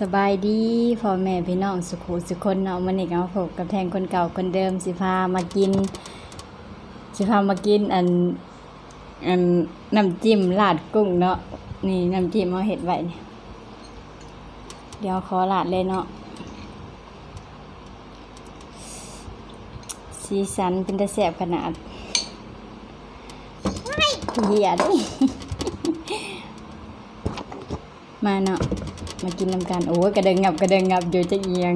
สบายดีพ่อแม่พี่น้องสุขุสุคนเนาะมันอีกเอาพบกับแทงคนเก่าคนเดิมสิพามากิน สิพามากินอันอันน้ำจิ้มราดกุ้งเนาะนี่น้ำจิ้มเอาเห็ดไว้เนี่ยเดี๋ยวขอราดเลยเนาะสีสันเป็นตะแสบขนาดเหี้ยดมาเนาะ มากินน้ำกันโอ้กระเดงงับกระเดงงับอยู่จะเอียง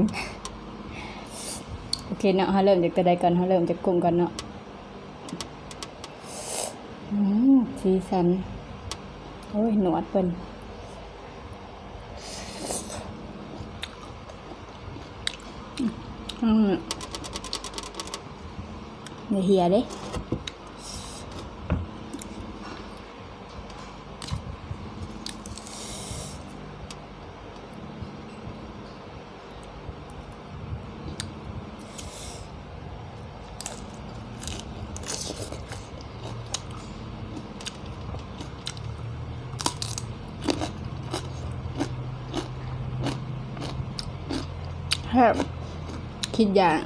โอเคเนาะเขาเริ่มจากตัวใดก่อนเขาเริ่มจากกุ้งก่อนเนาะสีสันโอ้ยหนวดเปิ้นอืมอย่าเหียเด้ ครับคิดอย่าง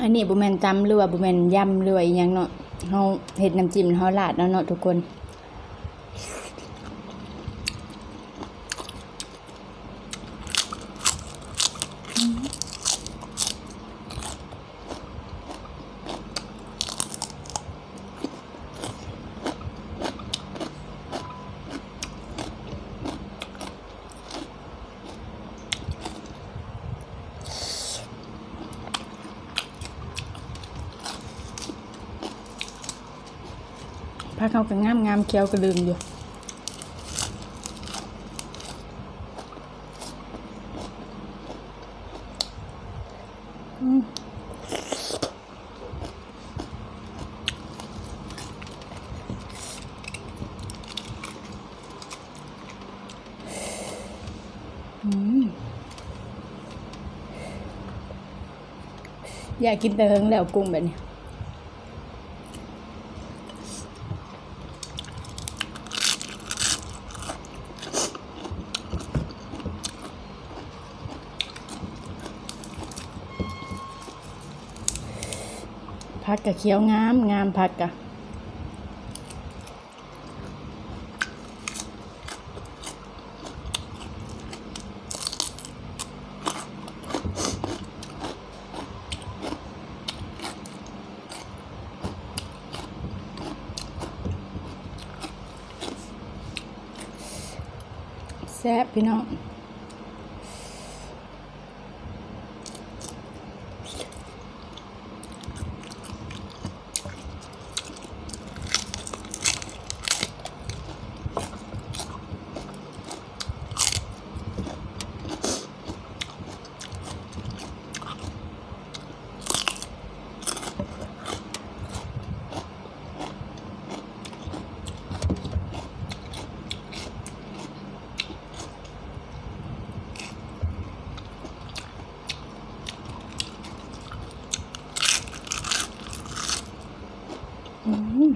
อันนี้บุแมนจำหรือว่าบุแมนยำหรือว่าอีหยังเนาะเฮาเห็ดน้ำจิ้มเฮาลาดเนาะเนาะทุกคน พักเขาก็งามงามเคี้ยวก็ลืมอยู่อืมอืมอยากกินแต่เฮิงแล้วกุ้งแบบนี้ ผักกะเขียวงามงามผักกะแซ่บพี่น้อง อืม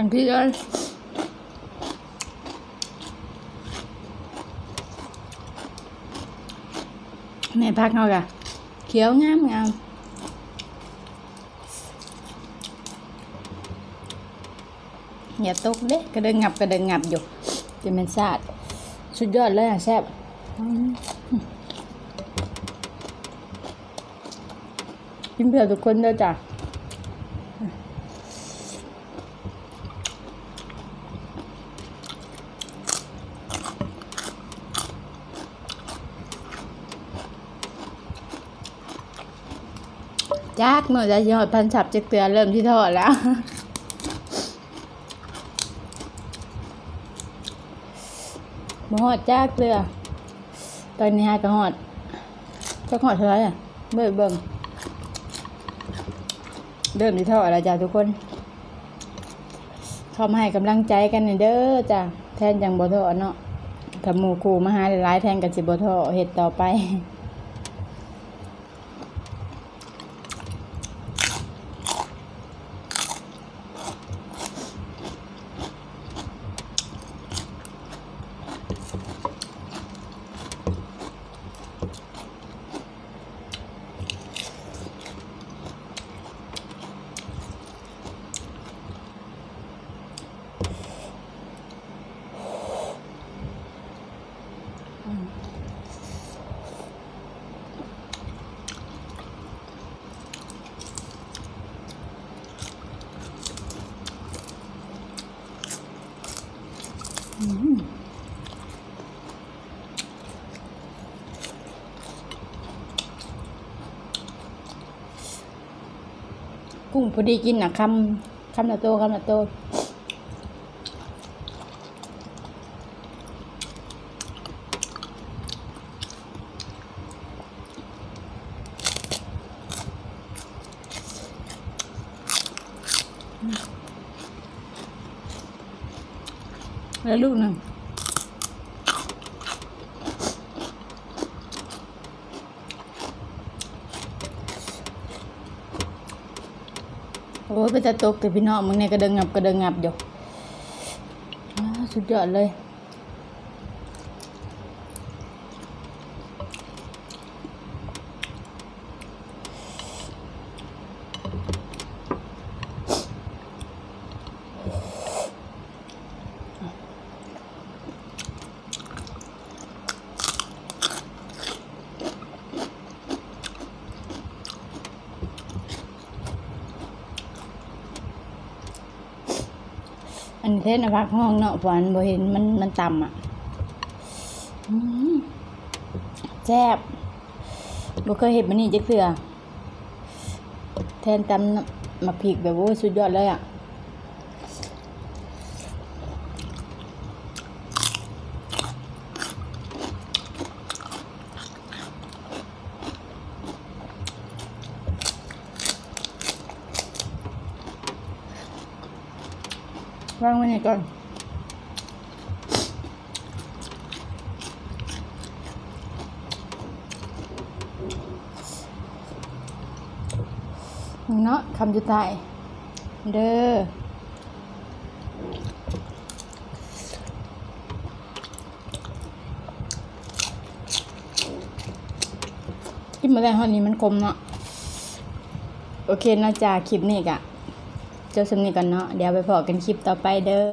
อันที่เลยแม่พักเขากะเขียวงามงามอย่าตกเด้กระเดิงงับกระเดิงงับอยู่จะเป็นซาดสุดยอดเลยอะแซ่บอืมกินเผื่อทุกคนด้อจ้ะ จักเมื่อจะยอดพันฉับจะเกลือเริ่มที่ทอดแล้วบ่ฮอดจ้าเกลือ ตอนนี้ฮะก็ฮอดจะฮอดเท่าไหร่อะเบิ่งเบิ่งเริ่มที่เท่าไหร่แล้วจ้าทุกคนเข้ามาให้กำลังใจกันนี่เด้อจ้ะแทนจังบ่ท้อเนาะกับหมู่ครูมาหาหลายแทนกันสิบ่ท้อเฮ็ดต่อไป กุ้งพอดีกินนะคำคำละโตคำละโต แล้วลูกหนึ่งโอ้ยไปตะตกแต่พี่น้องมึงเนี่ยกระเดงงับกระเดงงับอยู่อ้าวสุดยอดเลย เทศนะพักห้องเนาะฝันบ่เห็นมันมันต่ำอะแซ่บบ่เคยเห็นมันนี่จักเทื่อแทนตำน้ำมาพริกแบบว่าสุดยอดเลยอะ วางไว้นี่ก่อนเนาะคำสุดท้ายเด้อกินมาแล้วห้อนี้มันคมเนาะโอเคนาะจ้าคลิปนี้กะ จอสำนีกันเนาะเดี๋ยวไปพอกันคลิปต่อไปเด้อ